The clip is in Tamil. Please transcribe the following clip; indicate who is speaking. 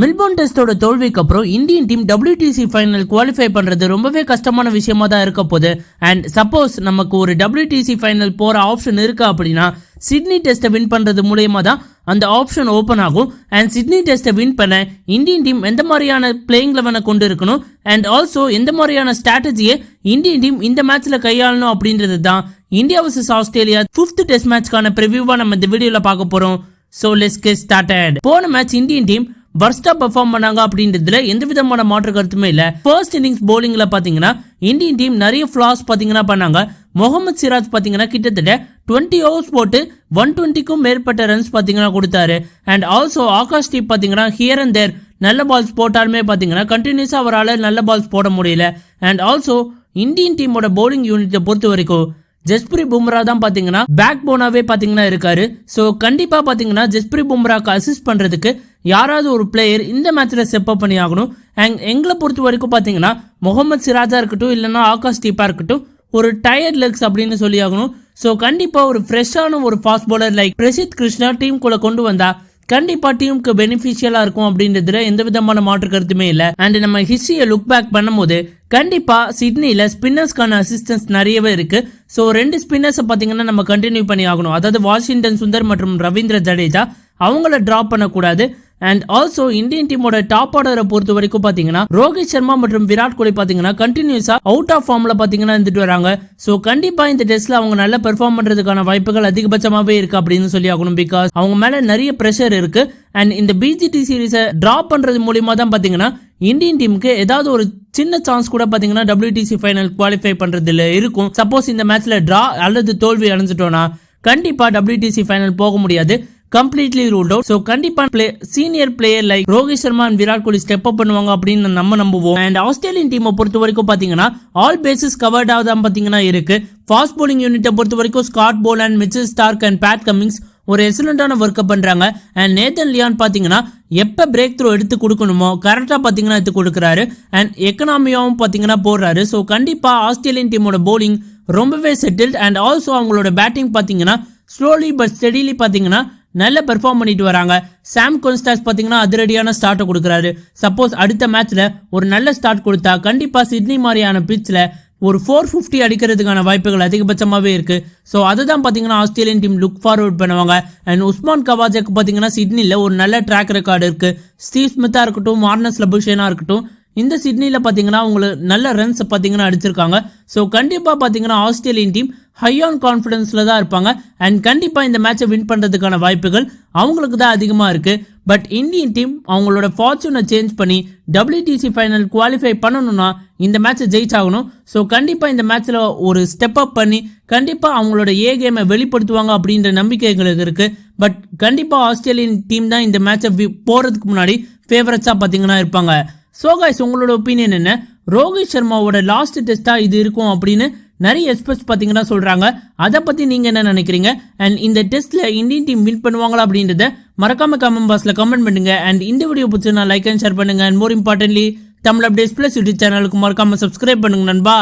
Speaker 1: மெல்போர்ன் டெஸ்டோட தோல்விக்கு அப்புறம் Indian team WTC final qualify பண்ணுறது ரொம்பவே கஷ்டமான விஷயமா தான் இருக்க போகுது. அண்ட் சப்போஸ் நமக்கு ஒரு டபிள்யூடிசி ஃபைனல் போகிற ஆப்ஷன் இருக்குது அப்படின்னா சிட்னி டெஸ்ட்டை வின் பண்ணுறது மூலயமா தான் அந்த ஆப்ஷன் ஓப்பன் ஆகும். அண்ட் சிட்னி டெஸ்ட்டை வின் பண்ண இந்தியன் டீம் எந்த மாதிரியான பிளேயிங் லெவனை கொண்டு இருக்கணும்? அண்ட் ஆல்சோ எந்த மாதிரியான ஸ்ட்ராட்டஜியை இந்தியன் டீம் இந்த மேட்ச்சில் கையாளணும் அப்படின்றது தான் India versus Australia fifth test மேட்ச்க்கான ப்ரிவியூவாக நம்ம இந்த வீடியோவில் பார்க்க போகிறோம் ஸோ லெஸ் கெட் ஸ்டார்டட் போன மேட்ச் இந்தியன் டீம் வர்ஸ்டா பெர்ஃபார்ம் பண்ணாங்க அப்படின்றதுல எந்த விதமான மாற்று கருத்துமே இல்ல. ஃபர்ஸ்ட் இன்னிங்ஸ் போலிங்ல பாத்தீங்கன்னா இந்தியன் டீம் நிறைய ஃபிளாஸ் பாத்தீங்கன்னா பண்ணாங்க. முகமது சிராஜ் பாத்தீங்கன்னா கிட்டத்தட்ட டுவெண்ட்டி ஓவர்ஸ் போட்டு ஒன் டுவெண்ட்டிக்கும் மேற்பட்ட ரன்ஸ் பாத்தீங்கன்னா கொடுத்தாரு. அண்ட் ஆல்சோ ஆகாஷ் டீப் பாத்தீங்கன்னா ஹியர் அண்ட் தேர் நல்ல பால்ஸ் போட்டாலுமே பாத்தீங்கன்னா கண்டினியூஸா அவரால் நல்ல பால்ஸ் போட முடியல. அண்ட் ஆல்சோ இந்தியன் டீமோட bowling யூனிட்டை பொறுத்த வரைக்கும் ஜஸ்பிரி பும்ரா தான் பாத்தீங்கன்னா பேக் போனாவே பாத்தீங்கன்னா இருக்காரு. ஸோ கண்டிப்பா பாத்தீங்கன்னா ஜஸ்பிரி பும்ராக்கு அசிஸ்ட் பண்றதுக்கு யாராவது ஒரு பிளேயர் இந்த மேட்ச்சில் ஸ்டெப் பண்ணி ஆகணும் அண்ட் எங்களை பொறுத்த வரைக்கும் பார்த்தீங்கன்னா முகமது சிராஜா இருக்கட்டும் இல்லைன்னா ஆகாஷ் டீப்பாக இருக்கட்டும் ஒரு டயர்ட் லெக்ஸ் அப்படின்னு சொல்லி ஆகணும் ஸோ கண்டிப்பாக ஒரு ஃப்ரெஷ்ஷான ஒரு fast bowler like Prasidh Krishna டீமுக்குள்ள கொண்டு வந்தால் கண்டிப்பாக டீமுக்கு பெனிஃபிஷியலாக இருக்கும் அப்படின்றதுல எந்த விதமான மாற்று கருத்துமே இல்லை. அண்ட் நம்ம ஹிஸ்ட்ரியை லுக் பேக் பண்ணும்போது கண்டிப்பாக சிட்னியில் ஸ்பின்னர்ஸ்க்கான அசிஸ்டன்ஸ் நிறையவே இருக்குது ஸோ ரெண்டு ஸ்பின்னர்ஸை பார்த்தீங்கன்னா நம்ம கண்டினியூ பண்ணி ஆகணும் அதாவது வாஷிங்டன் சுந்தர் மற்றும் ரவீந்திர ஜடேஜா அவங்கள ட்ராப் பண்ணக்கூடாது. அண்ட் ஆல்சோ இந்தியன் டீமோட டாப் ஆர்டரை பொறுத்த வரைக்கும் பாத்தீங்கன்னா ரோஹித் சர்மா மற்றும் விராட் கோலி பாத்தீங்கன்னா கண்டினியூஸா அவுட் ஆஃப் ஃபார்ம்ல பாத்தீங்கன்னா இருந்துட்டு வராங்க. ஸோ கண்டிப்பா இந்த டெஸ்ட்ல அவங்க நல்லா பெர்ஃபார்ம் பண்றதுக்கான வாய்ப்புகள் அதிகபட்சமாவே இருக்கு அப்படின்னு சொல்லி ஆகணும் பிகாஸ் அவங்க மேல நிறைய ப்ரெஷர் இருக்கு. அண்ட் இந்த பிஜிடி சீரீஸை டிரா பண்றது மூலியமா தான் பாத்தீங்கன்னா இந்தியன் டீமுக்கு ஏதாவது ஒரு சின்ன சான்ஸ் கூட பாத்தீங்கன்னா டபிள்யூடிசி ஃபைனல் குவாலிஃபை பண்றதுல இருக்கும். சப்போஸ் இந்த மேட்ச்ல டிரா அல்லது தோல்வி அடைஞ்சிட்டோம்னா கண்டிப்பா டபிள்யூடிசி ஃபைனல் போக முடியாது. கம்ப்ளீட்லி ரூல்ட் அவுட் ஸோ கண்டிப்பா play senior player like Rohit Sharma and Virat Kohli step up பண்ணுவாங்க அப்படின்னு நம்ம நம்புவோம். அண்ட் ஆஸ்திரேலியன் டீமை பொறுத்த வரைக்கும் பாத்தீங்கன்னா ஆல் பேசிஸ் கவர்ட் தான் பாத்தீங்கன்னா இருக்கு. ஃபாஸ்ட் போலிங் யூனிட்டை பொறுத்த வரைக்கும் Scott Boland and Mitchell Starc and Pat Cummins ஒரு எக்ஸலண்டான ஒர்க்கை பண்றாங்க. அண்ட் நேத்தன் லியான் பாத்தீங்கன்னா எப்ப பிரேக் த்ரூ எடுத்து கொடுக்கணுமோ கரெக்டா பாத்தீங்கன்னா எடுத்து கொடுக்குறாரு. அண்ட் எக்கனாமியாவும் பாத்தீங்கன்னா போடுறாரு. ஸோ கண்டிப்பா ஆஸ்திரேலியன் டீமோட போலிங் ரொம்பவே செட்டில்ட் அண்ட் ஆல்சோ அவங்களோட பேட்டிங் பாத்தீங்கன்னா ஸ்லோலி பட் ஸ்டெடிலி பாத்தீங்கன்னா நல்ல பெர்ஃபார்ம் பண்ணிட்டு வராங்க. சாம் கொன்ஸ்டாஸ் பார்த்தீங்கன்னா அதிரடியான ஸ்டார்ட்டை கொடுக்குறாரு. சப்போஸ் அடுத்த மேட்ச்ல ஒரு நல்ல ஸ்டார்ட் கொடுத்தா கண்டிப்பா சிட்னி மாதிரியான பிச்சில் ஒரு ஃபோர் ஃபிஃப்டி அடிக்கிறதுக்கான வாய்ப்புகள் அதிகபட்சமாகவே இருக்கு. ஸோ அதை தான் பார்த்தீங்கன்னா ஆஸ்திரேலியன் டீம் லுக் ஃபார்வர்ட் பண்ணுவாங்க. அண்ட் உஸ்மான் கவாஜாக்கு பார்த்தீங்கன்னா சிட்னியில் ஒரு நல்ல ட்ராக் ரெக்கார்டு இருக்கு. ஸ்டீவ் ஸ்மித்தாக இருக்கட்டும் மார்னஸ் லபுஷேனாக இருக்கட்டும் இந்த சிட்னியில் பார்த்தீங்கன்னா உங்களுக்கு நல்ல ரன்ஸ் பார்த்தீங்கன்னா அடிச்சிருக்காங்க. ஸோ கண்டிப்பாக பார்த்தீங்கன்னா ஆஸ்திரேலியன் டீம் ஹை ஆன் கான்ஃபிடன்ஸில் தான் இருப்பாங்க. அண்ட் கண்டிப்பாக இந்த மேட்சை வின் பண்ணுறதுக்கான வாய்ப்புகள் அவங்களுக்கு தான் அதிகமாக இருக்குது பட் இந்தியன் டீம் அவங்களோட ஃபார்ச்சூனை சேஞ்ச் பண்ணி டபிள்யூடிசி ஃபைனல் குவாலிஃபை பண்ணணும்னா இந்த மேட்சை ஜெயிச்சாகணும். ஸோ கண்டிப்பாக இந்த மேட்ச்சில் ஒரு ஸ்டெப் அப் பண்ணி கண்டிப்பாக அவங்களோட ஏ கேமை வெளிப்படுத்துவாங்க அப்படின்ற நம்பிக்கை எங்களுக்கு இருக்குது பட் கண்டிப்பாக ஆஸ்திரேலியன் டீம் தான் இந்த மேட்சை போகிறதுக்கு முன்னாடி ஃபேவரட்ஸாக பார்த்தீங்கன்னா இருப்பாங்க. ஸோ கைஸ் உங்களோட ஒப்பீனியன் என்ன? ரோஹித் சர்மாவோட லாஸ்ட் டெஸ்ட்டாக இது இருக்கும் அப்படின்னு நிறைய எக்ஸ்பர்ட்ஸ் பார்த்தீங்கன்னா சொல்கிறாங்க அதை பற்றி நீங்கள் என்ன நினைக்கிறீங்க? அண்ட் இந்த டெஸ்ட்டில் இந்தியன் டீம் வின் பண்ணுவாங்களா அப்படின்றத மறக்காம கமெண்ட் பாக்ஸில் கமெண்ட் பண்ணுங்க. அண்ட் இந்த வீடியோ பிடிச்சிருந்தா லைக் அண்ட் ஷேர் பண்ணுங்கள் and more importantly Tamil updates plus YouTube சேனலுக்கு மறக்காம சப்ஸ்கிரைப் பண்ணுங்க நண்பா.